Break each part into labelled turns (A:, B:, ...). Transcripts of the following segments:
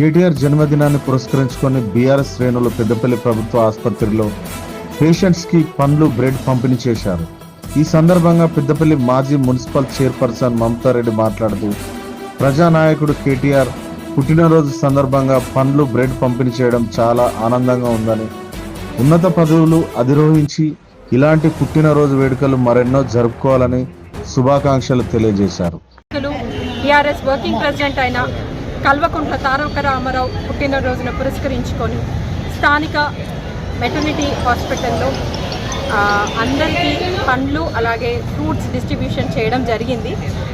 A: కేటీఆర్ జన్మదినాన్ని పురస్కరించుకొని బీఆర్ఎస్ శ్రేణులు పెద్దపల్లి ప్రభుత్వ ఆసుపత్రిలో పేషెంట్స్కి పండ్లు బ్రెడ్ పంపిణీ చేశారు. ఈ సందర్భంగా పెద్దపల్లి మాజీ మున్సిపల్ చైర్పర్సన్ మమతారెడ్డి మాట్లాడుతూ ప్రజానాయకుడు కేటీఆర్ పుట్టినరోజు సందర్భంగా పండ్లు బ్రెడ్ పంపిణీ చేయడం చాలా ఆనందంగా ఉందని ఉన్నత పదవులు అధిరోహించి ఇలాంటి పుట్టినరోజు వేడుకలు మరెన్నో జరుపుకోవాలని శుభాకాంక్షలు తెలియజేశారు.
B: టీఆర్ఎస్ వర్కింగ్ ప్రెసిడెంట్ అయిన కల్వకుంట్ల తారక రామారావు పుట్టినరోజున పురస్కరించుకొని స్థానిక మెటర్నిటీ హాస్పిటల్లో అందరికీ పండ్లు అలాగే ఫ్రూట్స్ డిస్ట్రిబ్యూషన్ చేయడం జరిగింది.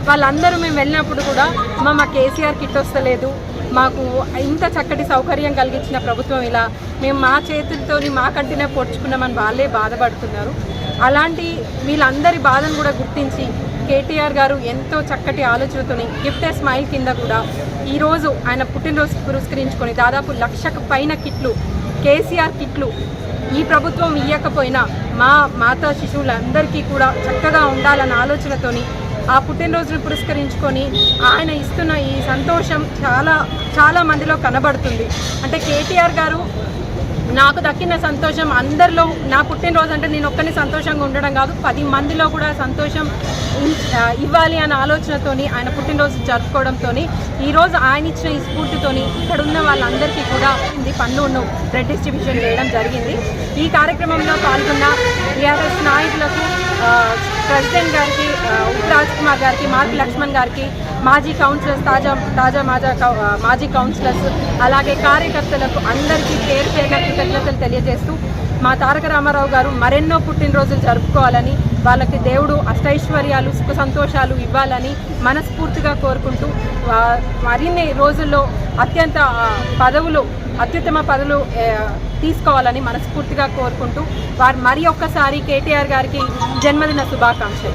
B: వాళ్ళందరూ మేము వెళ్ళినప్పుడు కూడా మా మా కేసీఆర్ కిట్ వస్తలేదు. మాకు ఇంత చక్కటి సౌకర్యం కలిగించిన ప్రభుత్వం ఇలా. మేము మా చేతులతో మా కంటినే పొడుచుకున్నామని వాళ్ళే బాధపడుతున్నారు. అలాంటి వీళ్ళందరి బాధను కూడా గుర్తించి కేటీఆర్ గారు ఎంతో చక్కటి ఆలోచనతోని గిఫ్ట్ ఏ స్మైల్ కింద కూడా ఈరోజు ఆయన పుట్టినరోజు పురస్కరించుకొని దాదాపు లక్షకు పైన కిట్లు కేసీఆర్ కిట్లు ఈ ప్రభుత్వం ఇవ్వకపోయినా మా మాతా శిశువులందరికీ కూడా చక్కగా ఉండాలన్న ఆలోచనతోని ఆ పుట్టినరోజును పురస్కరించుకొని ఆయన ఇస్తున్న ఈ సంతోషం చాలా చాలా మందిలో కనబడుతుంది. అంటే కేటీఆర్ గారు నాకు దక్కిన సంతోషం అందరిలో నా పుట్టినరోజు అంటే నేను ఒక్కని సంతోషంగా ఉండడం కాదు పది మందిలో కూడా సంతోషం ఇవ్వాలి అనే ఆలోచనతో ఆయన పుట్టినరోజు జరుపుకోవడంతో ఈరోజు ఆయన ఇచ్చిన ఈ స్ఫూర్తితోని ఇక్కడ ఉన్న వాళ్ళందరికీ కూడా ఇది పన్నును బ్రెడ్ డిస్ట్రిబ్యూషన్ చేయడం జరిగింది. ఈ కార్యక్రమంలో పాల్గొన్న టీఆర్ఎస్ నాయకులకు ప్రెసిడెంట్ గారికి ఉప్ రాజ్ కుమార్ గారికి మార్కి లక్ష్మణ్ గారికి మాజీ కౌన్సిలర్స్ తాజా తాజా మాజా కౌ- మాజీ కౌన్సిలర్స్ అలాగే కార్యకర్తలకు అందరికీ పేరు పేరుగా కృతజ్ఞతలు తెలియజేస్తూ మా తారక రామారావు గారు మరెన్నో పుట్టినరోజులు జరుపుకోవాలని వాళ్ళకి దేవుడు అష్టైశ్వర్యాలు సుఖ సంతోషాలు ఇవ్వాలని మనస్ఫూర్తిగా కోరుకుంటూ మరిన్ని రోజుల్లో అత్యంత పదవులు అత్యుత్తమ పదవులు తీసుకోవాలని మనస్ఫూర్తిగా కోరుకుంటూ వారు మరి ఒక్కసారి కేటీఆర్ గారికి జన్మదిన శుభాకాంక్షలు.